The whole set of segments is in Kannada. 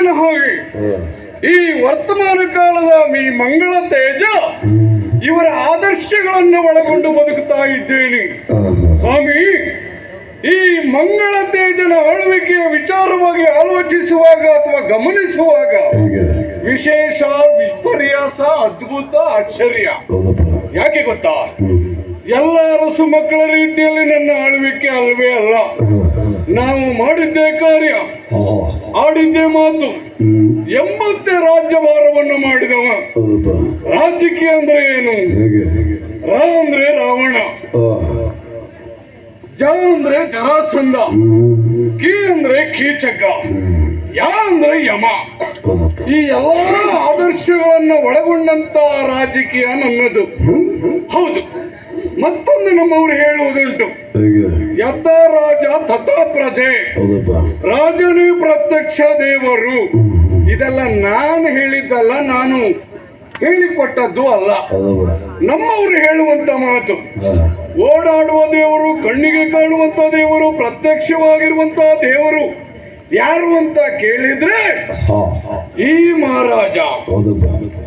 ಕೀಚಕನ ಹೋಗಿ. ಈ ವರ್ತಮಾನ ಕಾಲದ ಈ ಮಂಗಳ ತೇಜ ಇವರ ಆದರ್ಶಗಳನ್ನು ಒಳಗೊಂಡು ಬದುಕುತ್ತಾ ಇದ್ದೇನೆ. ಸ್ವಾಮಿ, ಈ ಮಂಗಳ ತೇಜನ ಆಳ್ವಿಕೆಯ ವಿಚಾರವಾಗಿ ಆಲೋಚಿಸುವಾಗ ಅಥವಾ ಗಮನಿಸುವಾಗ ವಿಶೇಷ ವಿಪರ್ಯಾಸ ಅದ್ಭುತ, ಆಶ್ಚರ್ಯ. ಯಾಕೆ ಗೊತ್ತಾ? ಎಲ್ಲ ಅರಸು ಮಕ್ಕಳ ರೀತಿಯಲ್ಲಿ ನನ್ನ ಆಳ್ವಿಕೆ ಅಲ್ವೇ ಅಲ್ಲ. ನಾವು ಮಾಡಿದ್ದೇ ಕಾರ್ಯ. ಆಡಿದ್ದೇ ಮಾತು. ಎಂಬತ್ತೇ ರಾಜ್ಯಭಾರವನ್ನು ಮಾಡಿದವ. ರಾಜಕೀಯ ಅಂದ್ರೆ ಏನು? ರಾ ಅಂದ್ರೆ ರಾವಣ. ಜ ಅಂದ್ರೆ ಜರಾಸಂಧ. ಕಿ ಅಂದ್ರೆ ಕೀಚಕ. ಯಾ ಅಂದ್ರೆ ಯಮ. ಈ ಎಲ್ಲ ಆದರ್ಶಗಳನ್ನು ಒಳಗೊಂಡಂತ ರಾಜಕೀಯ ನನ್ನದು. ಹೌದು. ಮತ್ತೊಂದು ನಮ್ಮವರು ಹೇಳುವುದುಂಟು. ಯಥ ರಾಜ ತಥಾ ಪ್ರಜೆ. ರಾಜನೇ ಪ್ರತ್ಯಕ್ಷ ದೇವರು. ಇದೆಲ್ಲ ನಾನು ಹೇಳಿದ್ದಲ್ಲ ನಾನು ಹೇಳಿಕೊಟ್ಟದ್ದು ಅಲ್ಲ. ನಮ್ಮವರು ಹೇಳುವಂತ ಮಾತು. ಓಡಾಡುವ ದೇವರು ಕಣ್ಣಿಗೆ ಕಾಣುವಂತ ದೇವರು ಪ್ರತ್ಯಕ್ಷವಾಗಿರುವಂತ ದೇವರು. ಯಾರು ಅಂತ ಕೇಳಿದ್ರೆ ಈ ಮಹಾರಾಜ.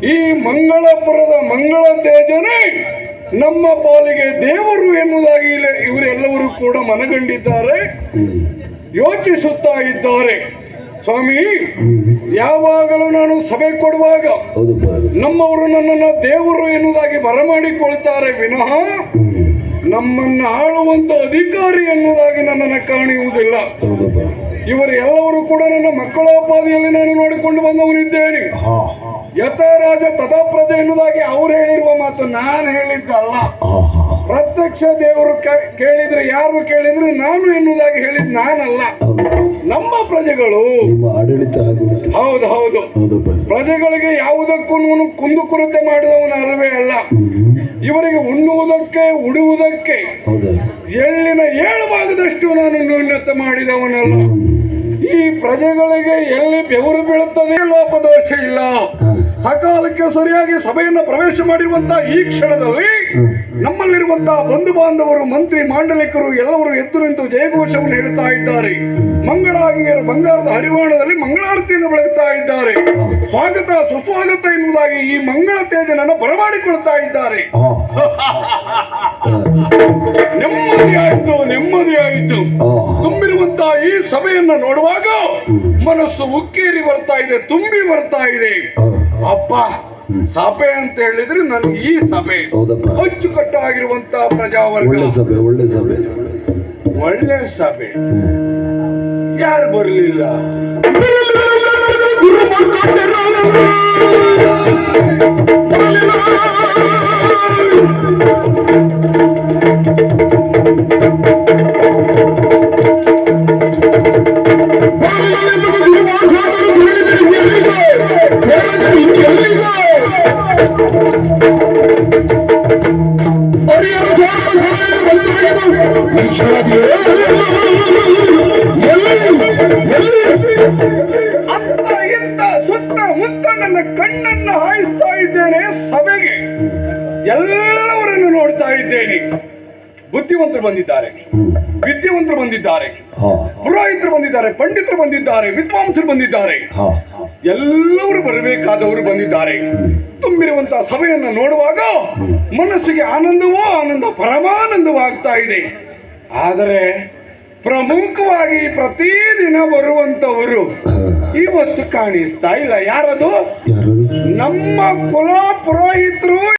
ಈ ಮಂಗಳಪುರದ ಮಂಗಳ ತೇಜನೇ ನಮ್ಮ ಪಾಲಿಗೆ ದೇವರು ಎನ್ನುವುದಾಗಿ ಇವರೆಲ್ಲವರೂ ಕೂಡ ಮನಗಂಡಿದ್ದಾರೆ. ಯೋಚಿಸುತ್ತಾ ಇದ್ದಾರೆ ಸ್ವಾಮಿ ಯಾವಾಗಲೂ ನಾನು ಸಭೆ ಕೊಡುವಾಗ ನಮ್ಮವರು ನನ್ನನ್ನು ದೇವರು ಎನ್ನುವುದಾಗಿ ಬರಮಾಡಿಕೊಳ್ತಾರೆ ವಿನಃ ನಮ್ಮನ್ನ ಆಳುವಂತ ಅಧಿಕಾರಿ ಎನ್ನುವುದಾಗಿ ನನ್ನನ್ನು ಕಾಣುವುದಿಲ್ಲ. ಇವರು ಎಲ್ಲರೂ ಕೂಡ ನನ್ನ ಮಕ್ಕಳ ಪಾದಿಯಲ್ಲಿ ನಾನು ನೋಡಿಕೊಂಡು ಬಂದವನಿದ್ದೇನೆ ಯಥ ರಾಜ ತಥಾ ಪ್ರಜೆ ಎನ್ನುವುದಾಗಿ ಅವ್ರು ಹೇಳಿರುವ ಮಾತು ನಾನು ಹೇಳಿದ್ದಲ್ಲ ಪ್ರತ್ಯಕ್ಷ ದೇವರು ಕೇಳಿದ್ರೆ ಯಾರು ಕೇಳಿದ್ರೆ ನಾನು ಎನ್ನುವುದಾಗಿ ಹೇಳಿದ್ ನಾನಲ್ಲ. ನಮ್ಮ ಪ್ರಜೆಗಳು. ಆಡಳಿತ ಹೌದು ಹೌದು. ಪ್ರಜೆಗಳಿಗೆ ಯಾವುದಕ್ಕೂ ಕುಂದು ಕುಂದುಕೊರತೆ ಮಾಡಿದವನು ಅಲ್ಲವೇ ಅಲ್ಲ. ಇವರಿಗೆ ಉಣ್ಣುವುದಕ್ಕೆ ಉಡುವುದಕ್ಕೆ ಎಳ್ಳಿನ ಏಳು ಭಾಗದಷ್ಟು ನಾನು ನ್ಯೂನ್ಯತೆ ಮಾಡಿದವನಲ್ಲ. ಈ ಪ್ರಜೆಗಳಿಗೆ ಎಲ್ಲಿ ಬೆವರು ಬೀಳುತ್ತದೆ ಲೋಪದೋಷ ಇಲ್ಲ. ಸಕಾಲಕ್ಕೆ ಸರಿಯಾಗಿ ಸಭೆಯನ್ನು ಪ್ರವೇಶ ಮಾಡಿರುವಂತಹ ಈ ಕ್ಷಣದಲ್ಲಿ ನಮ್ಮಲ್ಲಿರುವಂತಹ ಬಂಧು ಬಾಂಧವರು ಮಂತ್ರಿ ಮಾಂಡಲಿಕರು ಎಲ್ಲವರು ಎದ್ದು ನಿಂತು ಜಯಘೋಷವನ್ನು ಹೇಳುತ್ತಾ ಇದ್ದಾರೆ. ಮಂಗಳಾಂಗಿಯರ ಬಂಗಾರದ ಹರಿವಾಣದಲ್ಲಿ ಮಂಗಳಾರತಿಯನ್ನು ಬೆಳಗುತ್ತಾ ಇದ್ದಾರೆ. ಸ್ವಾಗತ ಸುಸ್ವಾಗತ ಎನ್ನುವುದಾಗಿ ಈ ಮಂಗಳ ತೇಜನನ್ನು ಬರಮಾಡಿಕೊಳ್ತಾ ಇದ್ದಾರೆ. ನೆಮ್ಮದಿಯಾಯಿತು ನೆಮ್ಮದಿಯಾಯಿತು. ನೆಮ್ಮದಿ ಆಯಿತು ತುಂಬಿರುವಂತಹ ಈ ಸಭೆಯನ್ನು ನೋಡುವಾಗ ಮನಸ್ಸು ಉಕ್ಕೇರಿ ಬರ್ತಾ ಇದೆ ತುಂಬಿ ಬರ್ತಾ ಇದೆ. ಅಪ್ಪ ಸಭೆ ಅಂತ ಹೇಳಿದ್ರೆ ನನಗೆ ಈ ಸಭೆ. ಅಚ್ಚುಕಟ್ಟಾಗಿರುವಂತಹ ಒಳ್ಳೆ ಪ್ರಜಾವರ್ಗ. ಸಭೆ ಒಳ್ಳೆ ಸಭೆ. ಒಳ್ಳೆ ಸಭೆ. ಯಾರು ಬರಲಿಲ್ಲ? ಕಣ್ಣನ್ನ ಹಾಯಿಸ್ತಾ ಇದ್ದೇನೆ ಸಭೆಗೆ. ಎಲ್ಲವರನ್ನು ನೋಡ್ತಾ ಇದ್ದೇನೆ. ಬುದ್ಧಿವಂತರು ಬಂದಿದ್ದಾರೆ. ವಿದ್ಯಾವಂತರು ಬಂದಿದ್ದಾರೆ. ಪುರೋಹಿತರು ಬಂದಿದ್ದಾರೆ ಪಂಡಿತರು ಬಂದಿದ್ದಾರೆ ವಿದ್ವಾಂಸರು ಬಂದಿದ್ದಾರೆ. ಎಲ್ಲರೂ ಬರಬೇಕಾದವರು ಬಂದಿದ್ದಾರೆ. ತುಂಬಿರುವಂತಹ ಸಭೆಯನ್ನು ನೋಡುವಾಗ ಮನಸ್ಸಿಗೆ ಆನಂದವೋ ಆನಂದ ಪರಮಾನಂದವಾಗ್ತಾ ಇದೆ. ಆದರೆ ಪ್ರಮುಖವಾಗಿ ಪ್ರತಿದಿನ ಬರುವಂತವರು ಇವತ್ತು ಕಾಣಿಸ್ತಾ ಇಲ್ಲ ಯಾರದು? ನಮ್ಮ ಕುಲ ಪುರೋಹಿತರು